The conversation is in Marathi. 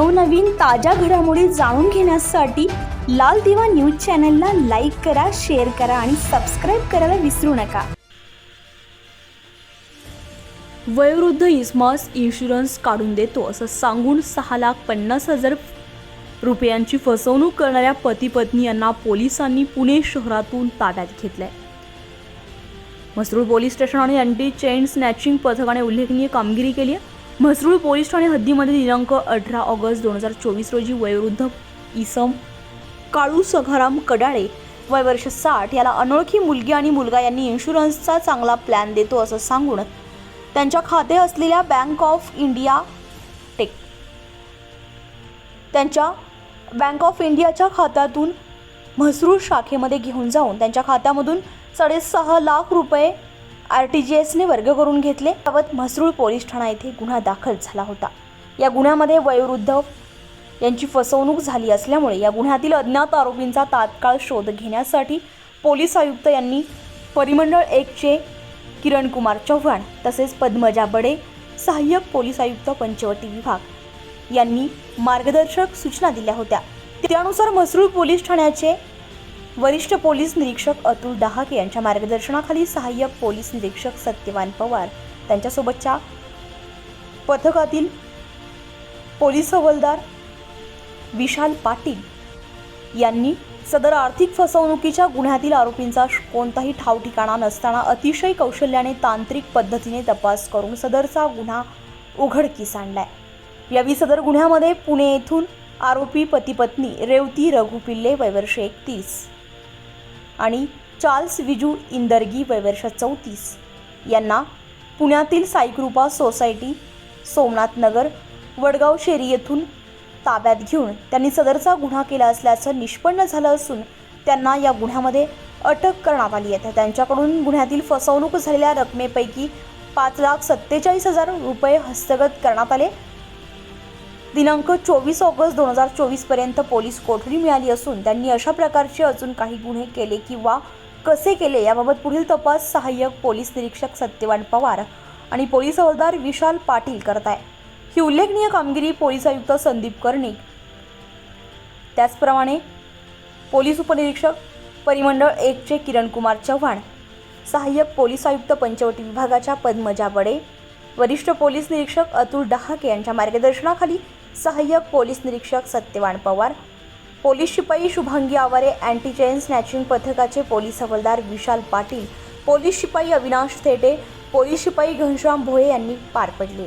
नवनवीन ताज्या घडामोडी जाणून घेण्यासाठी लाल दिवा न्यूज चॅनलला लाईक करा शेअर करा आणि सबस्क्राईब करायला विसरू नका. वयोवृद्ध इस्मास इन्शुरन्स काढून देतो असं सांगून सहा लाख पन्नास हजार रुपयांची फसवणूक करणाऱ्या पती पत्नी यांना पोलिसांनी पुणे शहरातून ताब्यात घेतलंय. मसरूळ पोलीस स्टेशन आणि अँटी चेन स्नॅचिंग पथकाने उल्लेखनीय कामगिरी केली आहे. म्हसरूळ पोलीस ठाणे हद्दीमध्ये दिनांक अठरा ऑगस्ट दोन हजार चोवीस रोजी वयोवृद्ध इसम काळू सखाराम कडाळे वय वर्ष साठ याला अनोळखी मुलगी आणि मुलगा यांनी इन्शुरन्सचा चांगला प्लॅन देतो असं सांगून त्यांच्या खाते असलेल्या बँक ऑफ इंडिया टेक त्यांच्या बँक ऑफ इंडियाच्या खात्यातून म्हसरूळ शाखेमध्ये घेऊन जाऊन त्यांच्या खात्यामधून साडेसहा लाख रुपये आर टी जी एसने वर्ग करून घेतले. त्यावत म्हसरूळ पोलीस ठाणा येथे गुन्हा दाखल झाला होता. या गुन्ह्यामध्ये वयोवृद्ध यांची फसवणूक झाली असल्यामुळे या गुन्ह्यातील अज्ञात आरोपींचा तात्काळ शोध घेण्यासाठी पोलीस आयुक्त यांनी परिमंडळ एकचे किरण कुमार चव्हाण तसेच पद्मजा बडे सहाय्यक पोलीस आयुक्त पंचवटी विभाग यांनी मार्गदर्शक सूचना दिल्या होत्या. त्यानुसार म्हसरूळ पोलीस ठाण्याचे वरिष्ठ पोलीस निरीक्षक अतुल डहाके यांच्या मार्गदर्शनाखाली सहाय्यक पोलीस निरीक्षक सत्यवान पवार त्यांच्यासोबतच्या पथकातील पोलीस हवालदार विशाल पाटील यांनी सदर आर्थिक फसवणुकीच्या गुन्ह्यातील आरोपींचा कोणताही ठाव ठिकाणा नसताना अतिशय कौशल्याने तांत्रिक पद्धतीने तपास करून सदरचा गुन्हा उघडकीस आणलाय. यावेळी सदर गुन्ह्यामध्ये पुणे येथून आरोपी पतीपत्नी रेवती रघु पिल्ले वयवर्ष एकतीस आणि चार्ल्स विजू इंदरगी वयवर्ष चौतीस. यांना पुण्यातील साईकृपा सोसायटी सोमनाथ नगर वडगाव शेरी येथून ताब्यात घेऊन त्यांनी सदरचा गुन्हा केला असल्याचं निष्पन्न झालं असून त्यांना या गुन्ह्यामध्ये अटक करण्यात आली आहे. त्यांच्याकडून गुन्ह्यातील फसवणूक झालेल्या रकमेपैकी पाच लाख सत्तेचाळीस हजार रुपये हस्तगत करण्यात आले. दिनांक चोवीस ऑगस्ट दोन हजार चोवीसपर्यंत पोलीस कोठडी मिळाली असून त्यांनी अशा प्रकारचे अजून काही गुन्हे केले किंवा कसे केले याबाबत पुढील तपास सहाय्यक पोलीस निरीक्षक सत्यवान पवार आणि पोलीस हवालदार विशाल पाटील करत आहे. ही उल्लेखनीय कामगिरी पोलीस आयुक्त संदीप कर्णिक. त्याचप्रमाणे पोलीस उपनिरीक्षक परिमंडळ एकचे किरण कुमार चव्हाण सहाय्यक पोलीस आयुक्त पंचवटी विभागाच्या पद्मजा बडे वरिष्ठ पोलीस निरीक्षक अतुल डहाके यांच्या मार्गदर्शनाखाली सहाय्यक पोलीस निरीक्षक सत्यवान पवार पोलीस शिपाई Shubhangi Aware anti chain snatching पथकाचे पोलीस हवालदार विशाल पाटील पोलीस शिपाई अविनाश थेटे पोलीस शिपाई घनश्याम भोये यांनी पार पडली.